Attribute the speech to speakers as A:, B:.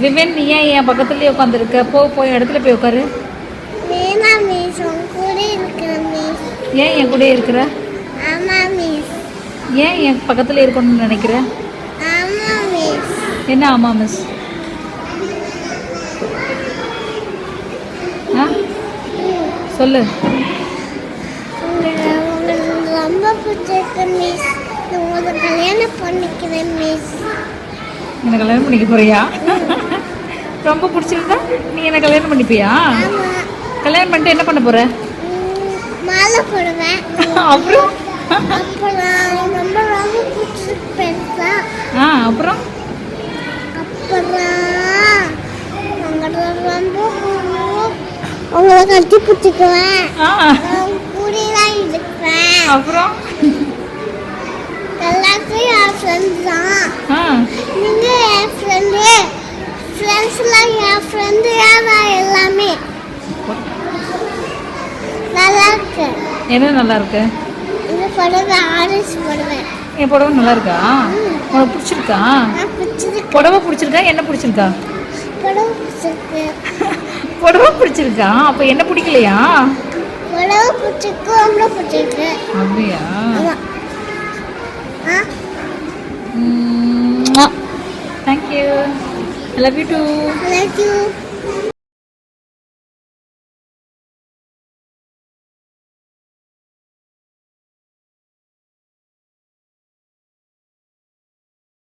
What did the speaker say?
A: விவேன் நீ ஏன் என் பக்கத்துலயே உட்காந்துருக்க போ போய் இடத்துல போய் உட்காரு. ஏன் என் கூட இருக்கிற? ஏன் என் பக்கத்துல இருக்கணும்னு நினைக்கிற?
B: ஆமா மிஸ்
A: என்ன ஆமா மிஸ் சொல்லு.
B: ரொம்ப பிடிச்சிருக்கு மிஸ் உங்களை கல்யாணம் பண்ணிக்கிறேன் மிஸ்
A: என்ன கல்யாணம் பண்ணிக்க போறியா? ரொம்ப பிடிச்சிருந்தா நீ என்ன கல்யாணம் பண்ணிப்பியா? கல்யாணம் பண்ணிட்டு என்ன பண்ண போற?
B: மாலை போடுவேன்.
A: அப்புறம்? ஆ அப்புறம்?
B: உங்களை கட்டி பிடிச்சிக்குவேன்.
A: அப்புறம்?
B: எல்லாத்தையும் என் ஃப்ரெண்ட்ஸ் தான்
A: ஆ
B: நீங்க என் ஃப்ரெண்டு ஃப்ரெண்ட்ஸ்லாம் என் ஃப்ரெண்டு எல்லாமே? நல்லா இருக்கு
A: என்ன நல்லா இருக்கு
B: இந்த புடவை ஆரஞ்சு புடவை.
A: என் புடவை நல்லா இருக்கா உனக்கு பிடிச்சிருக்கா? புடவை பிடிச்சிருக்கா? என்ன பிடிச்சிருக்கா?
B: புடவை பிடிச்சிருக்கு.
A: புடவை பிடிச்சிருக்கா? அப்போ என்ன பிடிக்கலையா?
B: புடவை பிடிச்சிருக்கு ரொம்ப பிடிச்சிருக்கு.
A: அப்படியா?
B: ஆமா.
A: I love you too. I
B: love you.